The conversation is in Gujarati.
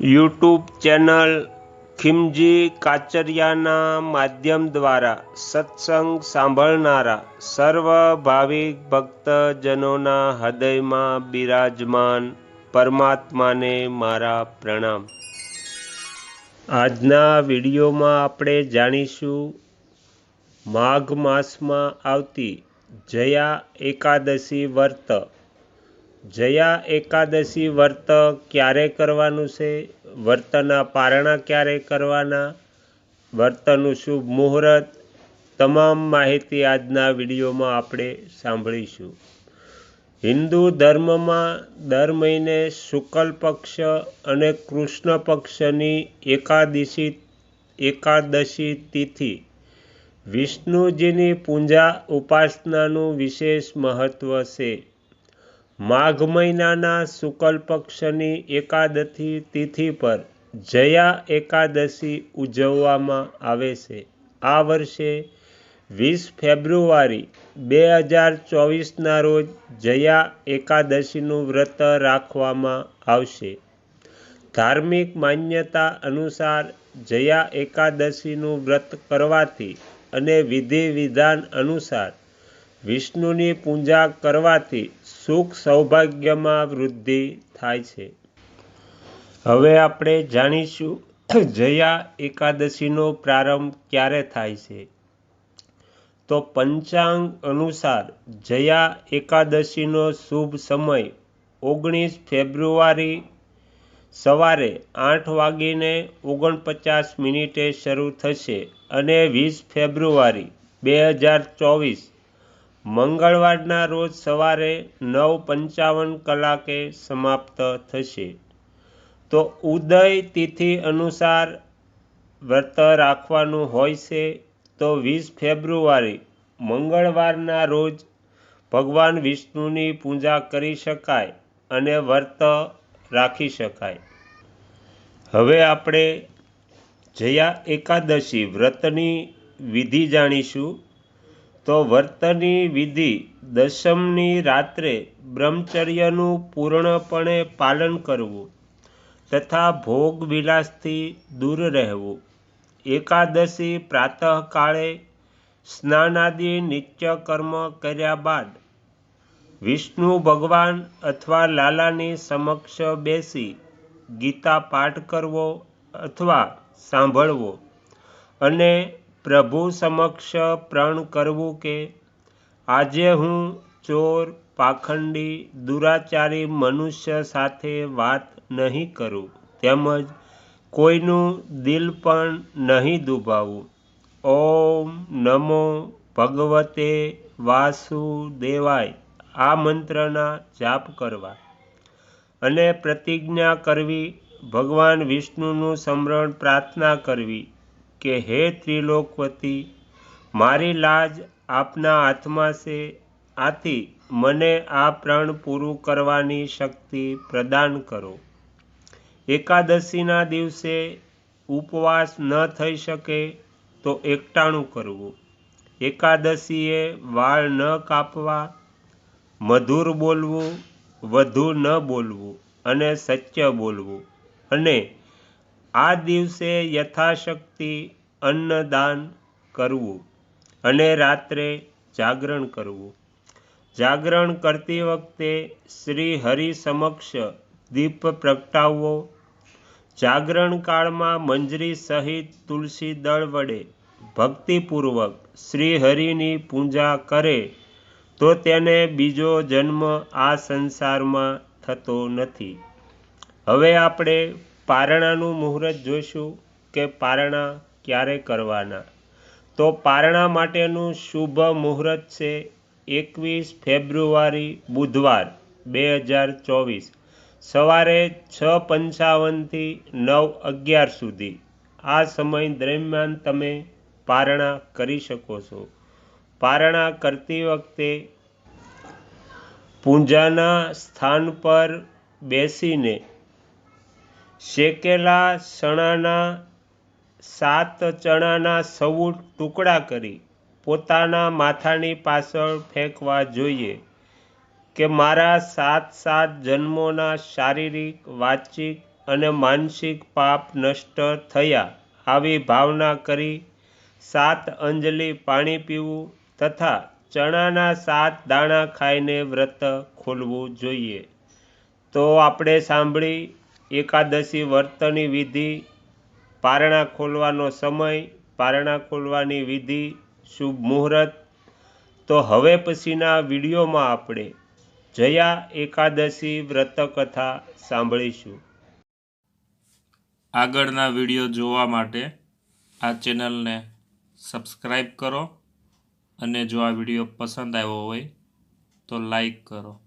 યુટ્યુબ ચેનલ ખિમજી કાચરિયાના માધ્યમ દ્વારા સત્સંગ સાંભળનારા સર્વ ભાવિક ભક્તજનોના હૃદયમાં બિરાજમાન પરમાત્માને મારા પ્રણામ. આજના વિડીયોમાં આપણે જાણીશું, માઘ માસમાં આવતી જયા એકાદશી વ્રત. જયા એકાદશી વ્રત ક્યારે કરવાનું છે? વ્રતના પારણા ક્યારે કરવાના? વ્રતનું શુભ મુહૂર્ત? તમામ માહિતી આજના વિડીયોમાં આપણે સાંભળીશું. હિન્દુ ધર્મમાં દર મહિને શુક્લ પક્ષ અને કૃષ્ણ પક્ષની એકાદશી એકાદશી તિથિ. વિષ્ણુજીની પૂજા ઉપાસનાનું વિશેષ મહત્વ છે. માઘ મહિનાના શુકલ પક્ષની એકાદશી તિથિ પર જયા એકાદશી ઉજવવામાં આવે છે. આ વર્ષે વીસ ફેબ્રુઆરી બે હજાર ચોવીસના રોજ જયા એકાદશીનું વ્રત રાખવામાં આવશે. ધાર્મિક માન્યતા અનુસાર જયા એકાદશીનું વ્રત કરવાથી અને વિધિ વિધાન અનુસાર વિષ્ણુની પૂજા કરવાથી સુખ સૌભાગ્યમાં વૃદ્ધિ થાય છે. હવે આપણે જાણીશું, જયા એકાદશીનો પ્રારંભ ક્યારે થાય છે? તો પંચાંગ અનુસાર જયા એકાદશીનો શુભ સમય ઓગણીસ ફેબ્રુઆરી સવારે આઠ વાગીને ઓગણપચાસ મિનિટે શરૂ થશે અને વીસ ફેબ્રુઆરી બે હજાર ચોવીસ મંગળવારના રોજ સવારે નવ પંચાવન કલાકે સમાપ્ત થશે. તો ઉદય તિથિ અનુસાર વ્રત રાખવાનું હોય છે, તો વીસ ફેબ્રુઆરી, મંગળવારના રોજ ભગવાન વિષ્ણુની પૂજા કરી શકાય અને વ્રત રાખી શકાય. હવે આપણે જયા એકાદશી વ્રતની વિધિ જાણીશું. તો વ્રતની વિધિ દશમની રાત્રે બ્રહ્મચર્યનું પૂર્ણપણે પાલન કરવું તથા ભોગ વિલાસથી દૂર રહેવું. એકાદશી પ્રાતઃકાળે સ્નાનાદિ નિત્યકર્મ કર્યા બાદ વિષ્ણુ ભગવાન અથવા લાલાની સમક્ષ બેસી ગીતા પાઠ કરવો અથવા સાંભળવો અને પ્રભુ સમક્ષ પ્રણ કરવું કે? આજે હું ચોર, પાખંડી, દુરાચારી મનુષ્ય સાથે વાત નહીં કરું, તેમજ કોઈનું દિલ પણ નહીં દુભાવું. ઓમ નમો ભગવતે વાસુદેવાય. આ મંત્રના જાપ કરવા. અને પ્રતિજ્ઞા કરવી, ભગવાન વિષ્ણુનું સ્મરણ પ્રાર્થના કરવી. કે, હે ત્રિલોકવતી, મારી લાજ આપના હાથમાં છે. આથી મને આ પ્રણ પૂરું કરવાની શક્તિ પ્રદાન કરો. એકાદશીના દિવસે ઉપવાસ ન થઈ શકે તો એકટાણું કરવું. એકાદશીએ વાળ ન કાપવા, મધુર બોલવું, વધુ ન બોલવું અને સત્ય બોલવું. અને આ દિવસે યથાશક્તિ અન્નદાન કરવું અને રાત્રે જાગરણ કરવું. જાગરણ કરતી વખતે શ્રી હરિ સમક્ષ દીપ પ્રગટાવવો. જાગરણ કાળમાં મંજરી સહિત તુલસી દળ વડે ભક્તિપૂર્વક શ્રી હરિની પૂજા કરે તો તેને બીજો જન્મ આ સંસારમાં થતો નથી. હવે આપણે પારણાનું મુહૂર્ત જોઈશું કે પારણા ક્યારે કરવાના? તો પારણા માટેનું શુભ મુહૂર્ત છે એકવીસ ફેબ્રુઆરી બુધવાર, બે હજાર ચોવીસ, સવારે છ પંચાવનથી નવ અગિયાર સુધી. આ સમય દરમિયાન તમે પારણા કરી શકો છો. પારણા કરતી વખતે પૂજાના સ્થાન પર બેસીને શેકેલા ચણાના સાત ચણાના સૌ ટુકડા કરી પોતાના માથાની પાછળ ફેંકવા જોઈએ કે મારા સાત સાત જન્મોના શારીરિક, વાચિક અને માનસિક પાપ નષ્ટ થયા આવી ભાવના કરી સાત અંજલિ પાણી પીવું તથા ચણાના સાત દાણા ખાઈને વ્રત ખોલવું જોઈએ. તો આપણે સાંભળી એકાદશી વર્તની વિધિ, પારણા ખોલવાનો સમય, પારણા ખોલવાની વિધિ, શુભ મુહૂર્ત. તો હવે પછીના વિડીયોમાં આપણે જયા એકાદશી વ્રત કથા સાંભળીશું. આગળના વીડિયો જોવા માટે આ ચેનલને સબસ્ક્રાઈબ કરો અને જો આ વીડિયો પસંદ આવ્યો હોય તો લાઈક કરો.